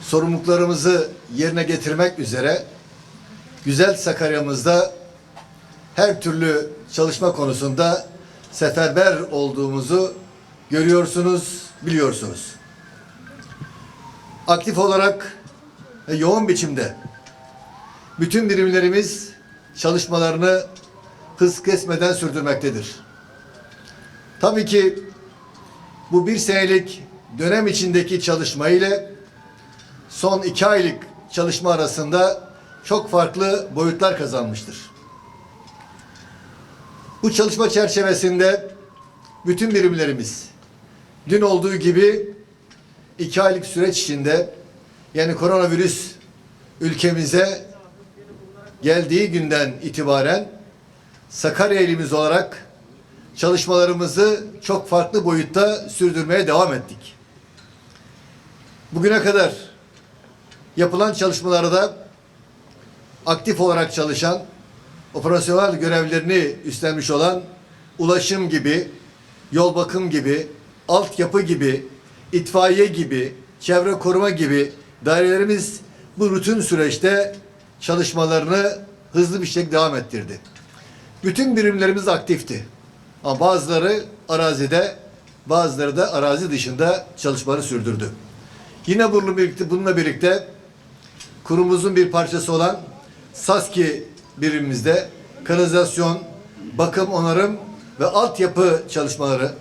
sorumluluklarımızı yerine getirmek üzere güzel Sakarya'mızda her türlü çalışma konusunda seferber olduğumuzu görüyorsunuz, biliyorsunuz. Aktif olarak ve yoğun biçimde bütün birimlerimiz çalışmalarını hız kesmeden sürdürmektedir. Tabii ki bu bir senelik dönem içindeki çalışma ile son iki aylık çalışma arasında çok farklı boyutlar kazanmıştır. Bu çalışma çerçevesinde bütün birimlerimiz dün olduğu gibi iki aylık süreç içinde yani koronavirüs ülkemize geldiği günden itibaren Sakarya ilimiz olarak çalışmalarımızı çok farklı boyutta sürdürmeye devam ettik. Bugüne kadar yapılan çalışmalarda aktif olarak çalışan, operasyonel görevlerini üstlenmiş olan ulaşım gibi, yol bakım gibi, altyapı gibi, itfaiye gibi, çevre koruma gibi dairelerimiz bu rutin süreçte çalışmalarını hızlı bir şekilde devam ettirdi. Bütün birimlerimiz aktifti. Ama bazıları arazide, bazıları da arazi dışında çalışmaları sürdürdü. Yine bununla birlikte, bununla birlikte kurumumuzun bir parçası olan SASKİ birimimizde kanalizasyon, bakım, onarım ve altyapı çalışmaları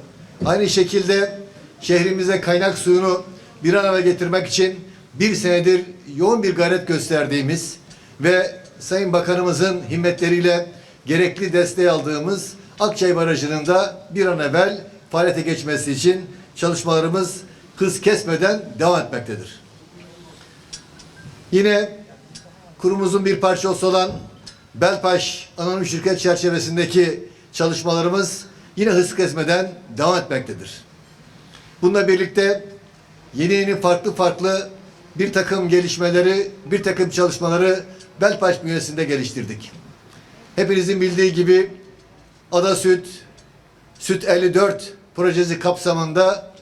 aynı şekilde şehrimize kaynak suyunu bir eve getirmek için bir senedir yoğun bir gayret gösterdiğimiz ve Sayın Bakanımızın himmetleriyle gerekli desteği aldığımız Akçay Barajı'nın da bir an evvel faaliyete geçmesi için çalışmalarımız hız kesmeden devam etmektedir. Yine kurumumuzun bir parçası olan Belpaş Anonim Şirket çerçevesindeki çalışmalarımız yine hız kesmeden devam etmektedir. Bununla birlikte yeni yeni farklı farklı bir takım gelişmeleri, bir takım çalışmaları Belpaş bünyesinde geliştirdik. Hepinizin bildiği gibi Ada Süt, Süt 54 projesi kapsamında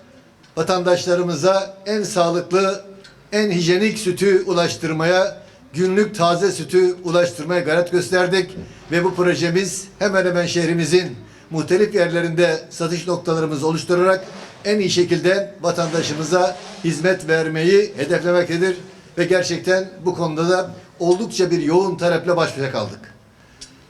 vatandaşlarımıza en sağlıklı, en hijyenik sütü ulaştırmaya, günlük taze sütü ulaştırmaya gayret gösterdik ve bu projemiz hemen hemen şehrimizin muhtelif yerlerinde satış noktalarımızı oluşturarak en iyi şekilde vatandaşımıza hizmet vermeyi hedeflemektedir ve gerçekten bu konuda da oldukça bir yoğun taleple baş başa kaldık.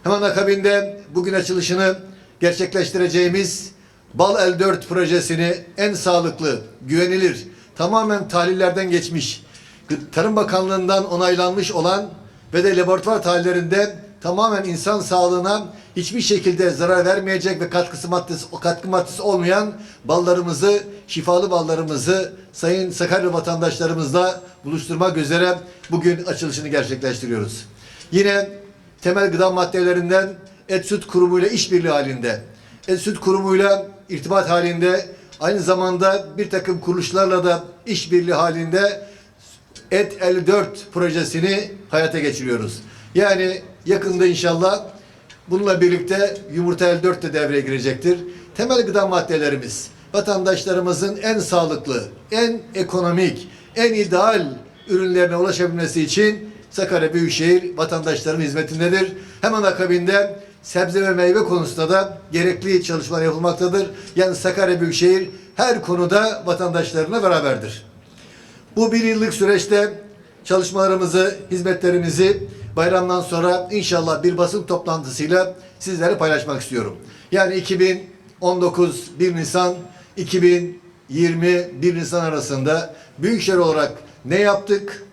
Hemen akabinde bugün açılışını gerçekleştireceğimiz Bal El 4 projesini en sağlıklı, güvenilir, tamamen tahlillerden geçmiş, Tarım Bakanlığı'ndan onaylanmış olan ve de laboratuvar tahlillerinde tamamen insan sağlığına hiçbir şekilde zarar vermeyecek ve katkısı maddesi, katkı maddesi olmayan ballarımızı, şifalı ballarımızı sayın Sakarya vatandaşlarımızla buluşturmak üzere bugün açılışını gerçekleştiriyoruz. Yine temel gıda maddelerinden Et Süt Kurumu ile işbirliği halinde, Et Süt Kurumu ile irtibat halinde, aynı zamanda bir takım kuruluşlarla da işbirliği halinde Et 54 projesini hayata geçiriyoruz. Yani yakında inşallah bununla birlikte Yumurta 54 de devreye girecektir. Temel gıda maddelerimiz vatandaşlarımızın en sağlıklı, en ekonomik, en ideal ürünlerine ulaşabilmesi için Sakarya Büyükşehir vatandaşların hizmetindedir. Hemen akabinde sebze ve meyve konusunda da gerekli çalışmalar yapılmaktadır. Yani Sakarya Büyükşehir her konuda vatandaşlarına beraberdir. Bu bir yıllık süreçte çalışmalarımızı, hizmetlerimizi bayramdan sonra inşallah bir basın toplantısıyla sizlere paylaşmak istiyorum. Yani 2019 1 Nisan 2020 1 Nisan arasında Büyükşehir olarak ne yaptık,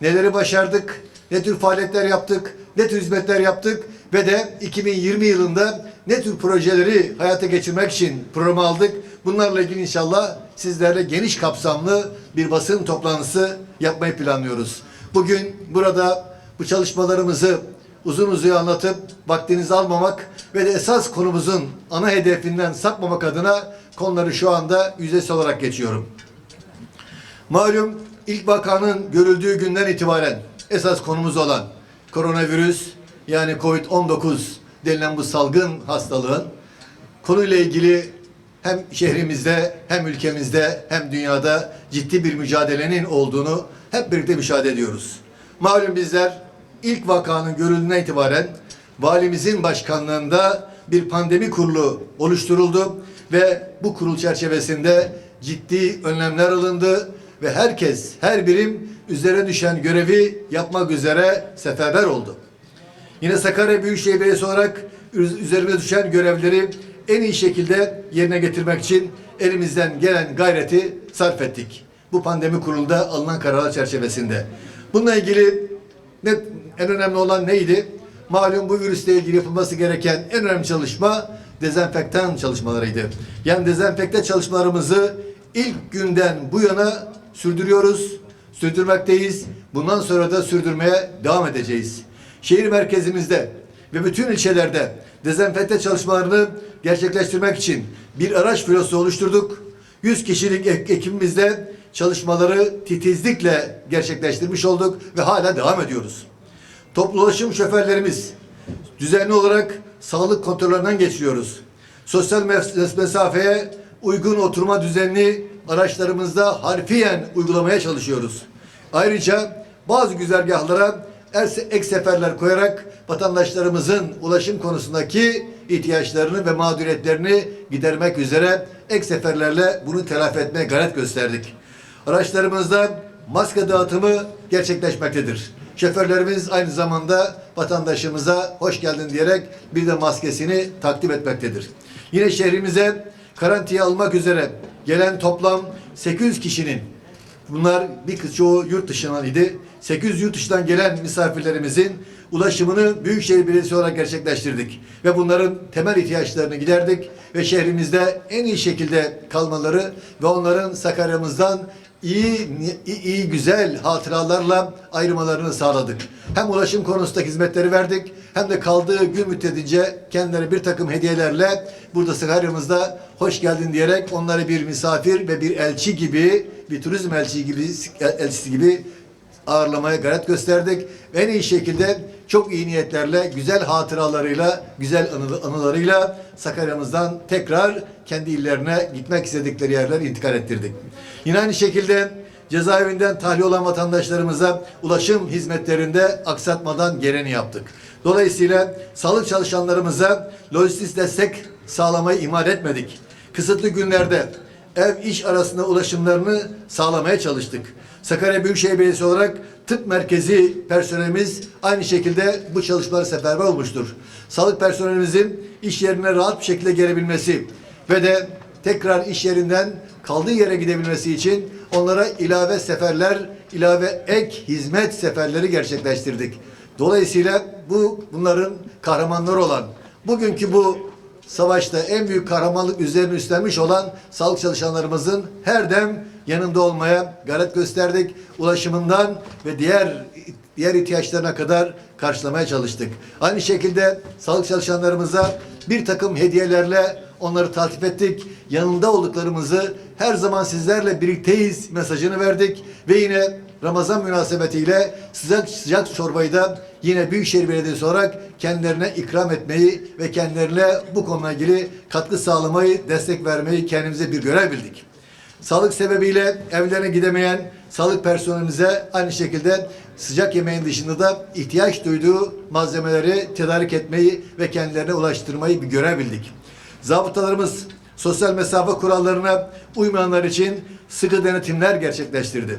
neleri başardık, ne tür faaliyetler yaptık, ne tür hizmetler yaptık ve de 2020 yılında ne tür projeleri hayata geçirmek için program aldık. Bunlarla ilgili inşallah sizlerle geniş kapsamlı bir basın toplantısı yapmayı planlıyoruz. Bugün burada bu çalışmalarımızı uzun uzun anlatıp vaktinizi almamak ve de esas konumuzun ana hedefinden sapmamak adına konuları şu anda yüzdesi olarak geçiyorum. Malum ilk vakanın görüldüğü günden itibaren esas konumuz olan koronavirüs yani Covid-19 denilen bu salgın hastalığın konuyla ilgili hem şehrimizde hem ülkemizde hem dünyada ciddi bir mücadelenin olduğunu hep birlikte müşahede ediyoruz. Malum bizler ilk vakanın görüldüğünden itibaren valimizin başkanlığında bir pandemi kurulu oluşturuldu ve bu kurul çerçevesinde ciddi önlemler alındı ve herkes, her birim üzerine düşen görevi yapmak üzere seferber oldu. Yine Sakarya Büyükşehir Belediyesi olarak üz- üzerimize düşen görevleri en iyi şekilde yerine getirmek için elimizden gelen gayreti sarf ettik. Bu pandemi kurulunda alınan kararlar çerçevesinde. Bununla ilgili ne, en önemli olan neydi? Malum bu virüsle ilgili yapılması gereken en önemli çalışma dezenfektan çalışmalarıydı. Yani dezenfekte çalışmalarımızı ilk günden bu yana sürdürüyoruz, sürdürmekteyiz. Bundan sonra da sürdürmeye devam edeceğiz. Şehir merkezimizde ve bütün ilçelerde dezenfekte çalışmalarını gerçekleştirmek için bir araç filosu oluşturduk. 100 kişilik ek- ekibimizde çalışmaları titizlikle gerçekleştirmiş olduk ve hala devam ediyoruz. Toplu ulaşım şoförlerimiz düzenli olarak sağlık kontrollerinden geçiyoruz. Sosyal mes- mesafeye uygun oturma düzenini araçlarımızda harfiyen uygulamaya çalışıyoruz. Ayrıca bazı güzergahlara er- ek seferler koyarak vatandaşlarımızın ulaşım konusundaki ihtiyaçlarını ve mağduriyetlerini gidermek üzere ek seferlerle bunu telafi etmeye gayret gösterdik. Araçlarımızda maske dağıtımı gerçekleşmektedir. Şoförlerimiz aynı zamanda vatandaşımıza hoş geldin diyerek bir de maskesini takdim etmektedir. Yine şehrimize karantinaya almak üzere gelen toplam 800 kişinin Bunlar bir kız çoğu yurt dışından idi. 800 yurt dışından gelen misafirlerimizin ulaşımını Büyükşehir Belediyesi olarak gerçekleştirdik. Ve bunların temel ihtiyaçlarını giderdik ve şehrimizde en iyi şekilde kalmaları ve onların Sakarya'mızdan iyi, iyi, iyi güzel hatıralarla ayrılmalarını sağladık. Hem ulaşım konusunda hizmetleri verdik hem de kaldığı gün müddetçe kendilerine bir takım hediyelerle burada Sakarya'mızda hoş geldin diyerek onları bir misafir ve bir elçi gibi bir turizm elçisi gibi elçisi gibi ağırlamaya gayret gösterdik. En iyi şekilde çok iyi niyetlerle, güzel hatıralarıyla, güzel anı- anılarıyla Sakarya'mızdan tekrar kendi illerine gitmek istedikleri yerler intikal ettirdik. Yine aynı şekilde cezaevinden tahliye olan vatandaşlarımıza ulaşım hizmetlerinde aksatmadan gereğini yaptık. Dolayısıyla sağlık çalışanlarımıza lojistik destek sağlamayı ihmal etmedik. Kısıtlı günlerde ev iş arasında ulaşımlarını sağlamaya çalıştık. Sakarya Büyükşehir Belediyesi olarak tıp merkezi personelimiz aynı şekilde bu çalışmalara seferber olmuştur. Sağlık personelimizin iş yerine rahat bir şekilde gelebilmesi ve de tekrar iş yerinden kaldığı yere gidebilmesi için onlara ilave seferler, ilave ek hizmet seferleri gerçekleştirdik. Dolayısıyla bu bunların kahramanları olan bugünkü bu savaşta en büyük kahramanlık üzerine üstlenmiş olan sağlık çalışanlarımızın her dem yanında olmaya gayret gösterdik. Ulaşımından ve diğer diğer ihtiyaçlarına kadar karşılamaya çalıştık. Aynı şekilde sağlık çalışanlarımıza bir takım hediyelerle onları taltif ettik. Yanında olduklarımızı her zaman sizlerle birlikteyiz mesajını verdik ve yine Ramazan münasebetiyle sıcak sıcak çorbayı da yine Büyükşehir Belediyesi olarak kendilerine ikram etmeyi ve kendilerine bu konuyla ilgili katkı sağlamayı, destek vermeyi kendimize bir görev bildik. Sağlık sebebiyle evlerine gidemeyen sağlık personelimize aynı şekilde sıcak yemeğin dışında da ihtiyaç duyduğu malzemeleri tedarik etmeyi ve kendilerine ulaştırmayı bir görev bildik. Zabıtalarımız sosyal mesafe kurallarına uymayanlar için sıkı denetimler gerçekleştirdi.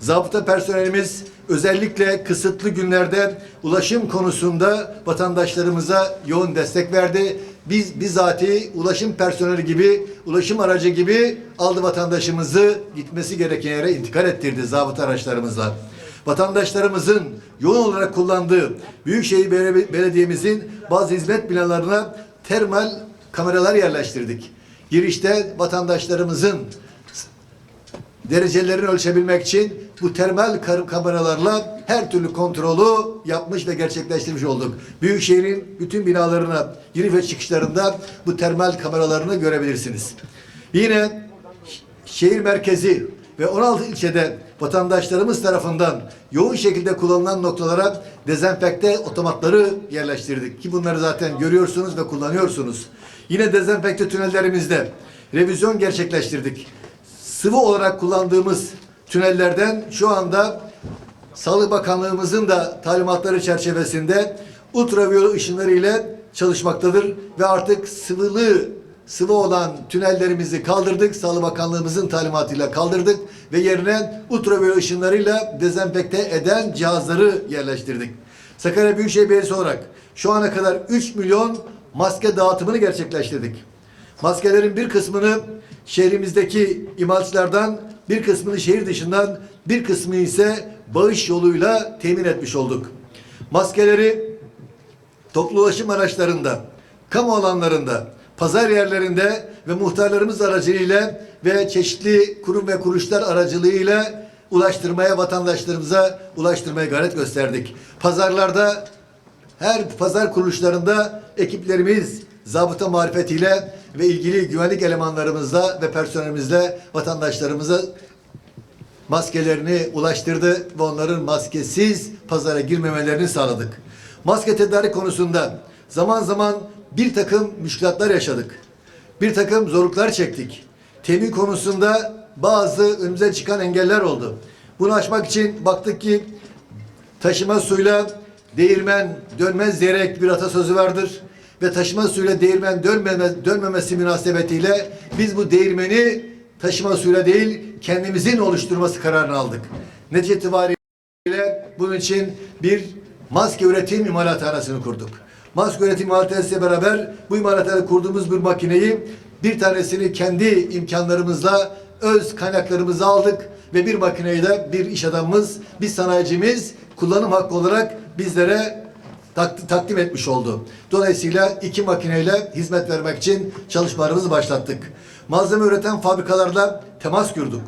Zabıta personelimiz özellikle kısıtlı günlerde ulaşım konusunda vatandaşlarımıza yoğun destek verdi. Biz bizatihi ulaşım personeli gibi, ulaşım aracı gibi aldı vatandaşımızı gitmesi gereken yere intikal ettirdi zabıta araçlarımızla. Vatandaşlarımızın yoğun olarak kullandığı Büyükşehir Bele- Belediye'mizin bazı hizmet binalarına termal kameralar yerleştirdik. Girişte vatandaşlarımızın derecelerini ölçebilmek için bu termal kar- kameralarla her türlü kontrolü yapmış ve gerçekleştirmiş olduk. Büyükşehir'in bütün binalarına giriş ve çıkışlarında bu termal kameralarını görebilirsiniz. Yine şehir merkezi ve 16 ilçede vatandaşlarımız tarafından yoğun şekilde kullanılan noktalara dezenfekte otomatları yerleştirdik. Ki bunları zaten görüyorsunuz ve kullanıyorsunuz. Yine dezenfekte tünellerimizde revizyon gerçekleştirdik. Sıvı olarak kullandığımız tünellerden şu anda Sağlık Bakanlığımızın da talimatları çerçevesinde ultraviyole ışınları ile çalışmaktadır ve artık sıvılı sıvı olan tünellerimizi kaldırdık. Sağlık Bakanlığımızın talimatıyla kaldırdık ve yerine ultraviyole ışınlarıyla dezenfekte eden cihazları yerleştirdik. Sakarya Büyükşehir Belediyesi olarak şu ana kadar 3 milyon maske dağıtımını gerçekleştirdik. Maskelerin bir kısmını şehrimizdeki imalçılardan, bir kısmını şehir dışından, bir kısmı ise bağış yoluyla temin etmiş olduk. Maskeleri toplu ulaşım araçlarında, kamu alanlarında, pazar yerlerinde ve muhtarlarımız aracılığıyla ve çeşitli kurum ve kuruluşlar aracılığıyla ulaştırmaya, vatandaşlarımıza ulaştırmaya gayret gösterdik. Pazarlarda her pazar kuruluşlarında ekiplerimiz zabıta marifetiyle ve ilgili güvenlik elemanlarımızla ve personelimizle vatandaşlarımıza maskelerini ulaştırdı ve onların maskesiz pazara girmemelerini sağladık. Maske tedarik konusunda zaman zaman bir takım müşkilatlar yaşadık. Bir takım zorluklar çektik. Temin konusunda bazı önümüze çıkan engeller oldu. Bunu aşmak için baktık ki taşıma suyla değirmen dönmez diyerek bir atasözü vardır. Ve taşıma suyla değirmen dönmeme, dönmemesi münasebetiyle biz bu değirmeni taşıma suyla değil kendimizin oluşturması kararını aldık. Netice itibariyle bunun için bir maske üretim imalathanesini kurduk. Maske üretim imalathanesiyle beraber bu imalathanede kurduğumuz bir makineyi bir tanesini kendi imkanlarımızla öz kaynaklarımızı aldık ve bir makineyi de bir iş adamımız, bir sanayicimiz kullanım hakkı olarak bizlere tak- takdim etmiş oldu. Dolayısıyla iki makineyle hizmet vermek için çalışmalarımızı başlattık. Malzeme üreten fabrikalarla temas kurduk.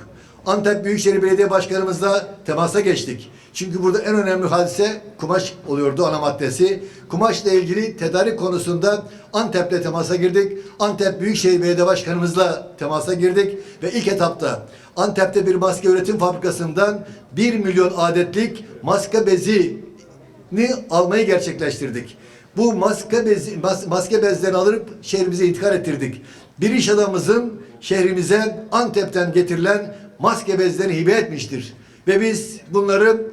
Antep Büyükşehir Belediye Başkanımızla temasa geçtik. Çünkü burada en önemli hadise kumaş oluyordu ana maddesi. Kumaşla ilgili tedarik konusunda Antep'le temasa girdik. Antep Büyükşehir Belediye Başkanımızla temasa girdik ve ilk etapta Antep'te bir maske üretim fabrikasından 1 milyon adetlik maske bezi almayı gerçekleştirdik. Bu maske bezi, mas- maske bezlerini alıp şehrimize intikal ettirdik. Bir iş adamımızın şehrimize Antep'ten getirilen maske bezlerini hibe etmiştir. Ve biz bunları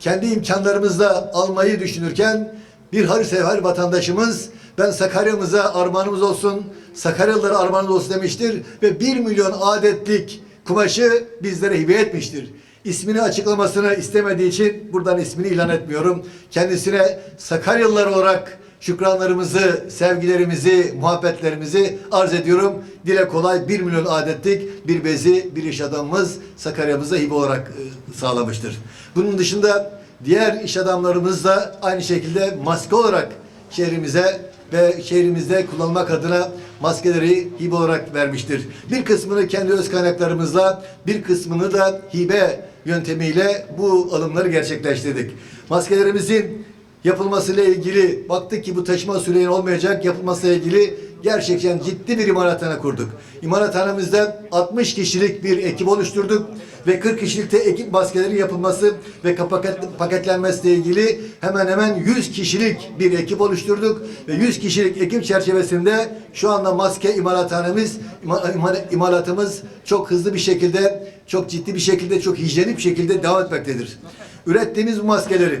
kendi imkanlarımızla almayı düşünürken bir hayırsever vatandaşımız ben Sakarya'mıza armağanımız olsun, Sakaryalılara armağanımız olsun demiştir ve bir milyon adetlik kumaşı bizlere hibe etmiştir. İsmini açıklamasını istemediği için buradan ismini ilan etmiyorum. Kendisine Sakaryalılar olarak şükranlarımızı, sevgilerimizi, muhabbetlerimizi arz ediyorum. Dile kolay 1 milyon adetlik bir bezi bir iş adamımız Sakarya'mıza hibe olarak e, sağlamıştır. Bunun dışında diğer iş adamlarımız da aynı şekilde maske olarak şehrimize ve şehrimizde kullanmak adına maskeleri hibe olarak vermiştir. Bir kısmını kendi öz kaynaklarımızla, bir kısmını da hibe yöntemiyle bu alımları gerçekleştirdik. Maskelerimizin yapılmasıyla ilgili baktık ki bu taşıma süreyin olmayacak yapılmasıyla ilgili gerçekten ciddi bir imalathane kurduk. İmalathanemizde 60 kişilik bir ekip oluşturduk ve 40 kişilikte ekip maskelerin yapılması ve paket, paketlenmesiyle ilgili hemen hemen 100 kişilik bir ekip oluşturduk ve 100 kişilik ekip çerçevesinde şu anda maske imalathanemiz ima- ima- imalatımız çok hızlı bir şekilde çok ciddi bir şekilde çok hijyenik bir şekilde devam etmektedir. Ürettiğimiz bu maskeleri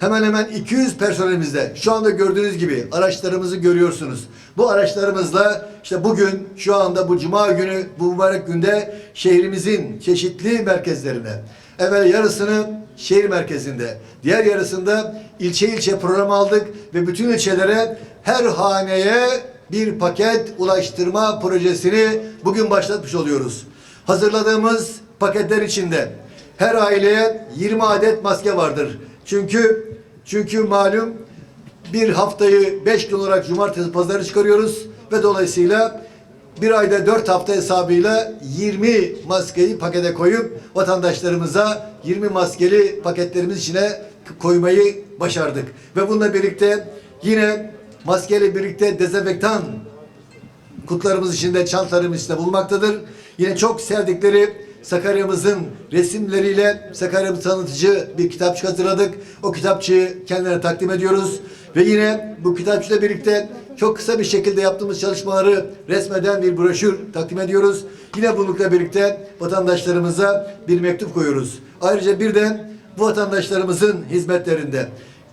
Hemen hemen 200 personelimizde şu anda gördüğünüz gibi araçlarımızı görüyorsunuz. Bu araçlarımızla işte bugün şu anda bu cuma günü bu mübarek günde şehrimizin çeşitli merkezlerine evvel yarısını şehir merkezinde diğer yarısında ilçe ilçe program aldık ve bütün ilçelere her haneye bir paket ulaştırma projesini bugün başlatmış oluyoruz. Hazırladığımız paketler içinde her aileye 20 adet maske vardır. Çünkü çünkü malum bir haftayı 5 gün olarak cumartesi pazarı çıkarıyoruz ve dolayısıyla bir ayda 4 hafta hesabıyla 20 maskeyi pakete koyup vatandaşlarımıza 20 maskeli paketlerimiz içine koymayı başardık. Ve bununla birlikte yine maskeyle birlikte dezenfektan kutularımız içinde, çantalarımız içinde bulunmaktadır. Yine çok sevdikleri Sakarya'mızın resimleriyle Sakarya'mızı tanıtıcı bir kitapçık hazırladık. O kitapçığı kendilerine takdim ediyoruz. Ve yine bu kitapçıyla birlikte çok kısa bir şekilde yaptığımız çalışmaları resmeden bir broşür takdim ediyoruz. Yine bununla birlikte vatandaşlarımıza bir mektup koyuyoruz. Ayrıca bir de bu vatandaşlarımızın hizmetlerinde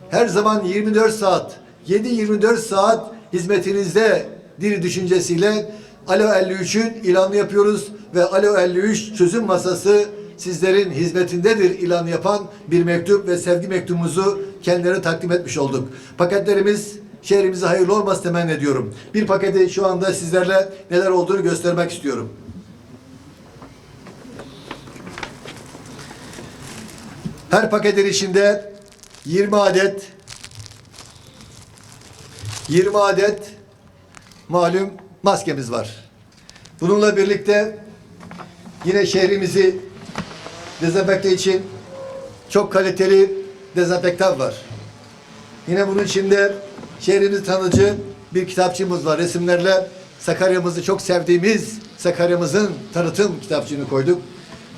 her zaman 24 saat, 7-24 saat hizmetinizde diri düşüncesiyle Alo 53'ün ilanını yapıyoruz ve Alo 53 çözüm masası sizlerin hizmetindedir ilanı yapan bir mektup ve sevgi mektubumuzu kendilerine takdim etmiş olduk. Paketlerimiz şehrimize hayırlı olması temenni ediyorum. Bir paketi şu anda sizlerle neler olduğunu göstermek istiyorum. Her paketin içinde 20 adet 20 adet malum maskemiz var. Bununla birlikte yine şehrimizi dezenfekte için çok kaliteli dezenfektan var. Yine bunun içinde şehrimizi tanıcı bir kitapçığımız var. Resimlerle Sakarya'mızı çok sevdiğimiz Sakarya'mızın tanıtım kitapçığını koyduk.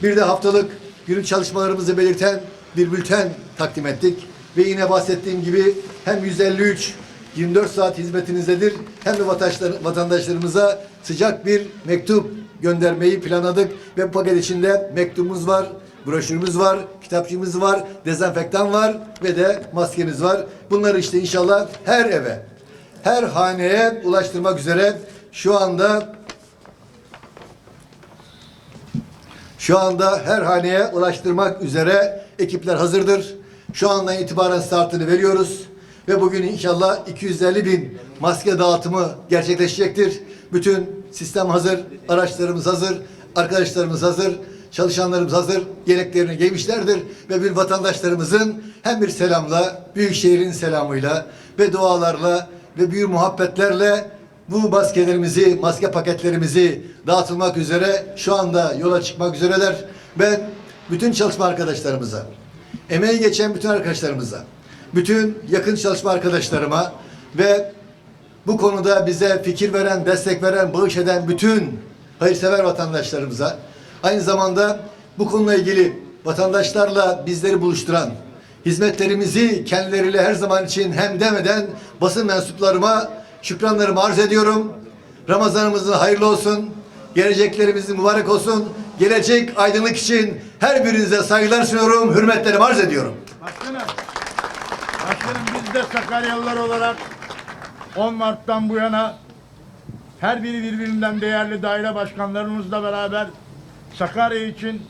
Bir de haftalık günlük çalışmalarımızı belirten bir bülten takdim ettik. Ve yine bahsettiğim gibi hem 153 24 saat hizmetinizdedir hem de vatandaşlar- vatandaşlarımıza sıcak bir mektup göndermeyi planladık. Ve bu paket içinde mektubumuz var, broşürümüz var, kitapçığımız var, dezenfektan var ve de maskemiz var. Bunları işte inşallah her eve, her haneye ulaştırmak üzere şu anda Şu anda her haneye ulaştırmak üzere ekipler hazırdır. Şu andan itibaren startını veriyoruz. Ve bugün inşallah 250 bin maske dağıtımı gerçekleşecektir. Bütün sistem hazır, araçlarımız hazır, arkadaşlarımız hazır, çalışanlarımız hazır, yeleklerini giymişlerdir. Ve bir vatandaşlarımızın hem bir selamla, Büyükşehir'in selamıyla ve dualarla ve büyük muhabbetlerle bu maskelerimizi, maske paketlerimizi dağıtılmak üzere şu anda yola çıkmak üzereler. Ben bütün çalışma arkadaşlarımıza, emeği geçen bütün arkadaşlarımıza, bütün yakın çalışma arkadaşlarıma ve bu konuda bize fikir veren, destek veren, bağış eden bütün hayırsever vatandaşlarımıza, aynı zamanda bu konuyla ilgili vatandaşlarla bizleri buluşturan, hizmetlerimizi kendileriyle her zaman için hem demeden basın mensuplarıma şükranlarımı arz ediyorum. Ramazanımızın hayırlı olsun. Geleceklerimizin mübarek olsun. Gelecek aydınlık için her birinize saygılar sunuyorum. Hürmetlerimi arz ediyorum. Başkanım, de Sakaryalılar olarak 10 Mart'tan bu yana her biri birbirinden değerli daire başkanlarımızla beraber Sakarya için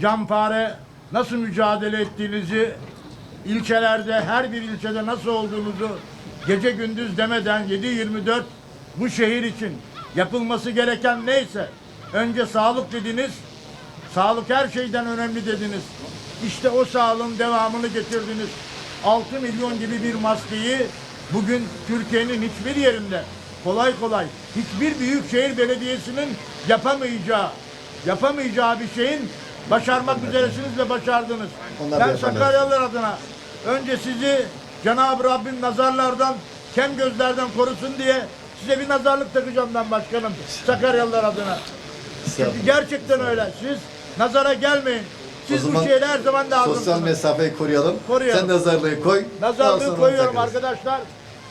canfare nasıl mücadele ettiğinizi ilçelerde her bir ilçede nasıl olduğunuzu gece gündüz demeden 7-24 bu şehir için yapılması gereken neyse önce sağlık dediniz Sağlık her şeyden önemli dediniz. İşte o sağlığın devamını getirdiniz. 6 milyon gibi bir maskeyi bugün Türkiye'nin hiçbir yerinde kolay kolay hiçbir büyükşehir belediyesinin yapamayacağı yapamayacağı bir şeyin başarmak üzeresiniz ve başardınız. Onlar ben. Sakaryalılar adına önce sizi Cenab-ı Rabbim nazarlardan, kem gözlerden korusun diye size bir nazarlık takacağım ben başkanım. Sakaryalılar adına. Çünkü gerçekten öyle. Siz nazara gelmeyin. Siz bu zaman şeyleri her zaman Sosyal lazımsınız. mesafeyi koruyalım. Koruyalım. Sen nazarlığı koy. Nazarlığı koyuyorum arkadaşlar.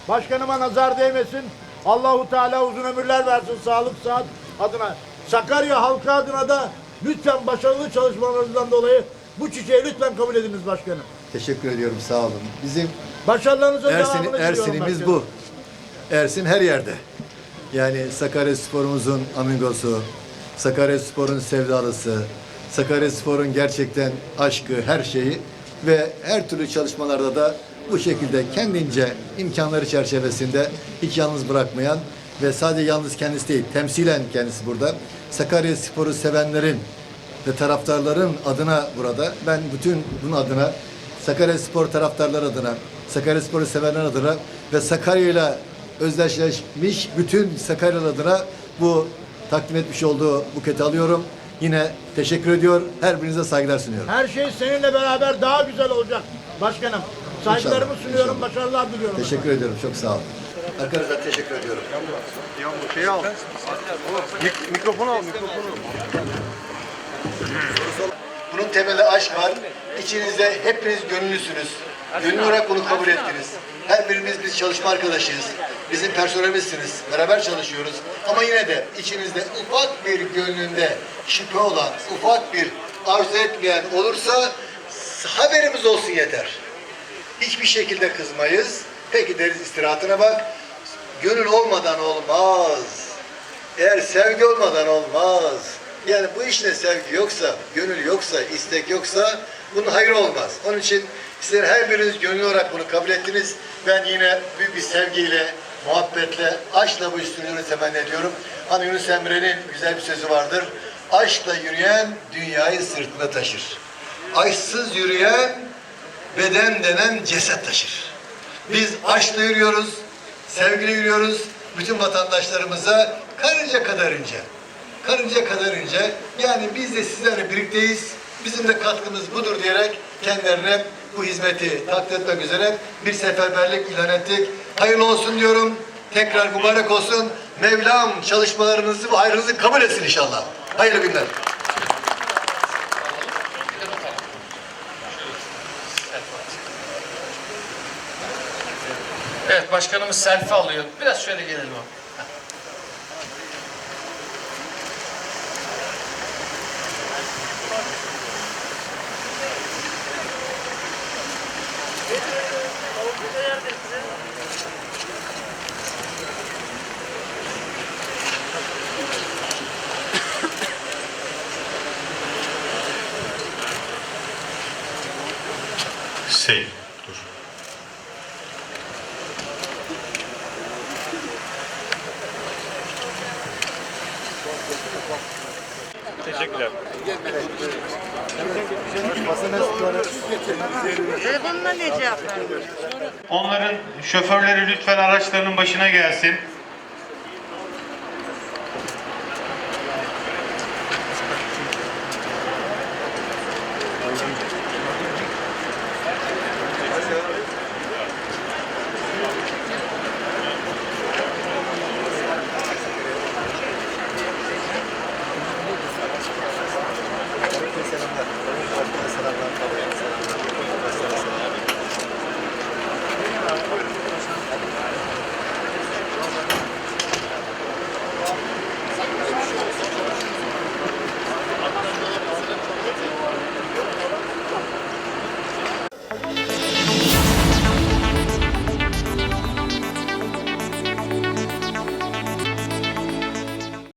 Başkanıma nazar değmesin. Allahu Teala uzun ömürler versin sağlık saat adına. Sakarya halkı adına da lütfen başarılı çalışmalarınızdan dolayı bu çiçeği lütfen kabul ediniz başkanım. Teşekkür ediyorum. Sağ olun. Bizim Başarılarınızın Ersin, Ersin'imiz bu. Ersin her yerde. Yani Sakarya Spor'umuzun amigosu, Sakarya Spor'un sevdalısı, Sakarya Spor'un gerçekten aşkı, her şeyi ve her türlü çalışmalarda da bu şekilde kendince imkanları çerçevesinde hiç yalnız bırakmayan ve sadece yalnız kendisi değil, temsilen kendisi burada. Sakarya Spor'u sevenlerin ve taraftarların adına burada ben bütün bunun adına Sakarya Spor taraftarlar adına, Sakarya Spor'u sevenler adına ve Sakarya'yla özdeşleşmiş bütün Sakaryalı adına bu takdim etmiş olduğu buketi alıyorum. Yine teşekkür ediyor. Her birinize saygılar sunuyorum. Her şey seninle beraber daha güzel olacak başkanım. Saygılarımı İnşallah, sunuyorum, inşallah. başarılar diliyorum. Teşekkür ediyorum. Çok sağ olun. Arkadaşlar teşekkür ediyorum. Ya bu şeyi al. Mik- mikrofonu al, mikrofonu. Bunun temelinde aşk var. İçinizde hepiniz gönüllüsünüz. Gönüllü olarak bunu kabul ettiniz. Her birimiz biz çalışma arkadaşıyız. Bizim personelimizsiniz. Beraber çalışıyoruz. Ama yine de içinizde ufak bir gönlünde şüphe olan, ufak bir arzu etmeyen olursa haberimiz olsun yeter. Hiçbir şekilde kızmayız. Peki deriz istirahatine bak. Gönül olmadan olmaz. Eğer sevgi olmadan olmaz. Yani bu işte sevgi yoksa, gönül yoksa, istek yoksa bunun hayrı olmaz. Onun için sizler her biriniz gönül olarak bunu kabul ettiniz. Ben yine büyük bir sevgiyle, muhabbetle, aşkla bu üstünlüğünü temenni ediyorum. Hani Yunus Emre'nin güzel bir sözü vardır. Aşkla yürüyen dünyayı sırtında taşır. Aşksız yürüyen beden denen ceset taşır. Biz aşkla yürüyoruz, sevgiyle yürüyoruz. Bütün vatandaşlarımıza karınca kadar ince. Karınca kadar ince. Yani biz de sizlerle birlikteyiz. Bizim de katkımız budur diyerek kendilerine bu hizmeti takdir etmek üzere bir seferberlik ilan ettik. Hayırlı olsun diyorum. Tekrar mübarek olsun. Mevlam çalışmalarınızı ve hayrınızı kabul etsin inşallah. Hayırlı günler. Evet başkanımız selfie alıyor. Biraz şöyle gelelim Şoförleri lütfen araçlarının başına gelsin.